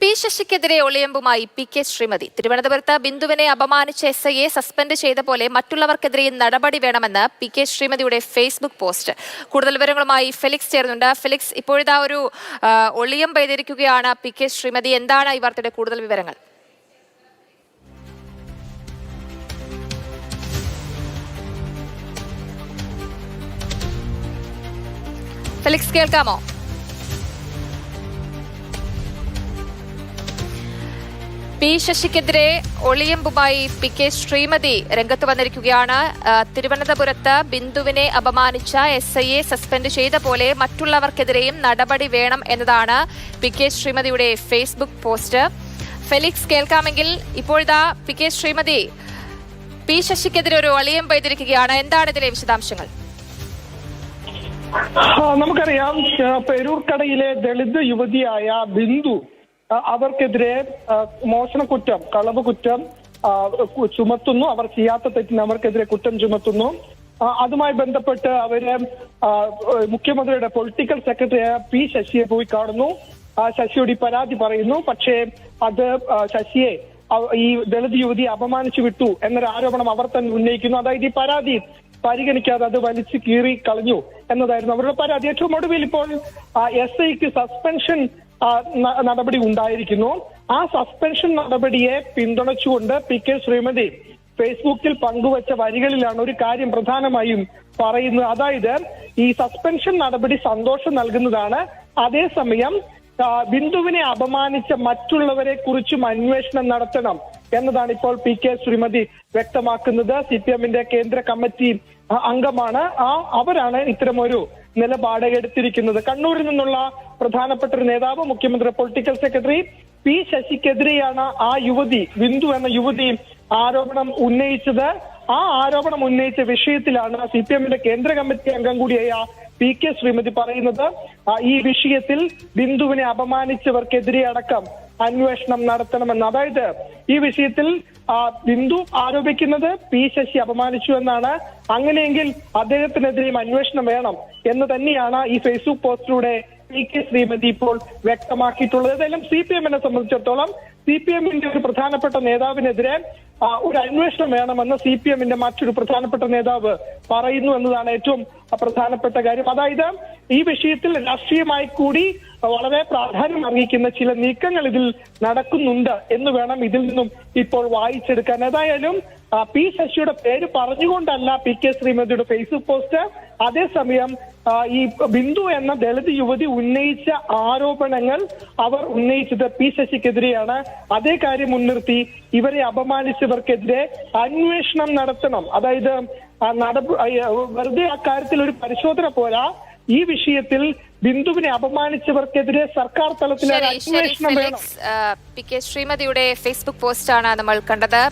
P ശശിക്കെതിരെ ഒളിയമ്പുമായി P K Sreemathi. തിരുവനന്തപുരത്ത് ബിന്ദുവിനെ അപമാനിച്ച എസ് ഐയെ സസ്പെൻഡ് ചെയ്ത പോലെ മറ്റുള്ളവർക്കെതിരെ നടപടി വേണമെന്ന് പി കെ ശ്രീമതിയുടെ ഫേസ്ബുക്ക് പോസ്റ്റ്. കൂടുതൽ വിവരങ്ങളുമായി ഫെലിക്സ് ചേർന്നുണ്ട് ഫെലിക്സ് ഇപ്പോഴത്തെ ഒരു ഒളിയം ഒളിയമ്പ് ചെയ്തിരിക്കുകയാണ് പി കെ ശ്രീമതി. എന്താണ് ഈ വാർത്തയുടെ കൂടുതൽ വിവരങ്ങൾ? ഫെലിക്സ് കേൾക്കാമോ? പി ശശിക്കെതിരെ ഒളിയമ്പുമായി പി കെ ശ്രീമതി രംഗത്ത് വന്നിരിക്കുകയാണ്. തിരുവനന്തപുരത്ത് ബിന്ദുവിനെ അപമാനിച്ച എസ് ഐയെ സസ്പെൻഡ് ചെയ്ത പോലെ മറ്റുള്ളവർക്കെതിരെയും നടപടി വേണം എന്നതാണ് പി കെ ശ്രീമതിയുടെ ഫേസ്ബുക്ക് പോസ്റ്റ്. ഫെലിക്സ് കേൾക്കാമെങ്കിൽ ഇപ്പോഴിതാ പി കെ ശ്രീമതി പി ശശിക്കെതിരെ ഒരു ഒളിയം പെയ്തിരിക്കുകയാണ് എന്താണ് ഇതിലെ വിശദാംശങ്ങൾ? നമുക്കറിയാം പെരൂർക്കടയിലെ ദളിത് യുവതിയായ ബിന്ദു അവർക്കെതിരെ മോഷണ കുറ്റം കളവ് കുറ്റം ചുമത്തുന്നു. അവർ ചെയ്യാത്ത തെറ്റിന് അവർക്കെതിരെ കുറ്റം ചുമത്തുന്നു. അതുമായി ബന്ധപ്പെട്ട് അവർ മുഖ്യമന്ത്രിയുടെ പൊളിറ്റിക്കൽ സെക്രട്ടറിയായ പി ശശിയെ പോയി കാണുന്നു. ആ, ശശിയോട് ഈ പരാതി പറയുന്നു. പക്ഷേ അത് ശശിയെ ഈ ദളിത് യുവതിയെ അപമാനിച്ചു വിട്ടു എന്നൊരു ആരോപണം അവർ തന്നെ ഉന്നയിക്കുന്നു. അതായത് ഈ പരാതി പരിഗണിക്കാതെ അത് വലിച്ചു കീറി കളഞ്ഞു എന്നതായിരുന്നു അവരുടെ പരാതി. ഏറ്റവും ഒടുവിൽ ഇപ്പോൾ എസ് ഐക്ക് സസ്പെൻഷൻ നടപടി ഉണ്ടായിരിക്കുന്നു. ആ സസ്പെൻഷൻ നടപടിയെ പിന്തുണച്ചുകൊണ്ട് പി കെ ശ്രീമതി ഫേസ്ബുക്കിൽ പങ്കുവച്ച വരികളിലാണ് ഒരു കാര്യം പ്രധാനമായും പറയുന്നത്. അതായത് ഈ സസ്പെൻഷൻ നടപടി സന്തോഷം നൽകുന്നതാണ്. അതേസമയം ബിന്ദുവിനെ അപമാനിച്ച മറ്റുള്ളവരെ കുറിച്ചും അന്വേഷണം നടത്തണം എന്നതാണ് ഇപ്പോൾ പി കെ ശ്രീമതി വ്യക്തമാക്കുന്നത്. സി പി എമ്മിന്റെ കേന്ദ്ര കമ്മിറ്റി അംഗമാണ്. ആ അവരാണ് ഇത്തരമൊരു നിലപാട് എടുത്തിരിക്കുന്നത് കണ്ണൂരിൽ നിന്നുള്ള പ്രധാനപ്പെട്ട ഒരു നേതാവ് മുഖ്യമന്ത്രി പൊളിറ്റിക്കൽ സെക്രട്ടറി പി ശശിക്കെതിരെയാണ് ആ യുവതി ബിന്ദു എന്ന യുവതി ആരോപണം ഉന്നയിച്ചത്. ആ ആരോപണം ഉന്നയിച്ച വിഷയത്തിലാണ് സി പി എമ്മിന്റെ കേന്ദ്ര കമ്മിറ്റി അംഗം കൂടിയായ പി കെ ശ്രീമതി പറയുന്നത്. ഈ വിഷയത്തിൽ ബിന്ദുവിനെ അപമാനിച്ചവർക്കെതിരെ അടക്കം അന്വേഷണം നടത്തണമെന്ന്. അതായത് ഈ വിഷയത്തിൽ ബിന്ദു ആരോപിക്കുന്നത് പി ശശി അപമാനിച്ചു എന്നാണ്. അങ്ങനെയെങ്കിൽ അദ്ദേഹത്തിനെതിരെയും അന്വേഷണം വേണം എന്ന് തന്നെയാണ് ഈ ഫേസ്ബുക്ക് പോസ്റ്റിലൂടെ പി കെ ശ്രീമതി ഇപ്പോൾ വ്യക്തമാക്കിയിട്ടുള്ളത്. ഏതായാലും സി പി എമ്മിനെ സംബന്ധിച്ചിടത്തോളം സി പി എമ്മിന്റെ ഒരു പ്രധാനപ്പെട്ട നേതാവിനെതിരെ ഒരു അന്വേഷണം വേണമെന്ന് സി പി എമ്മിന്റെ മറ്റൊരു പ്രധാനപ്പെട്ട നേതാവ് പറയുന്നു എന്നതാണ് ഏറ്റവും പ്രധാനപ്പെട്ട കാര്യം. അതായത് ഈ വിഷയത്തിൽ രാഷ്ട്രീയമായി കൂടി വളരെ പ്രാധാന്യം അർഹിക്കുന്ന ചില നീക്കങ്ങൾ ഇതിൽ നടക്കുന്നുണ്ട് എന്ന് വേണം ഇതിൽ നിന്നും ഇപ്പോൾ വായിച്ചെടുക്കാൻ. ഏതായാലും പി ശശിയുടെ പേര് പറഞ്ഞുകൊണ്ടല്ല പി കെ ശ്രീമതിയുടെ ഫേസ്ബുക്ക് പോസ്റ്റ്. അതേസമയം ഈ ബിന്ദു എന്ന ദളിത് യുവതി ഉന്നയിച്ച ആരോപണങ്ങൾ അവർ ഉന്നയിച്ചത് പി ശശിക്കെതിരെയാണ്. അതേ കാര്യം മുൻനിർത്തി ഇവരെ അപമാനിച്ചവർക്കെതിരെ അന്വേഷണം നടത്തണം. അതായത് വെറുതെ അക്കാര്യത്തിൽ ഒരു പരിശോധന പോരാ. ഈ വിഷയത്തിൽ ബിന്ദുവിനെ അപമാനിച്ചവർക്കെതിരെ സർക്കാർ തലത്തിൽ അന്വേഷണം വേണം. പി കെ ശ്രീമതിയുടെ ഫേസ്ബുക്ക് പോസ്റ്റാണ് നമ്മൾ കണ്ടത്.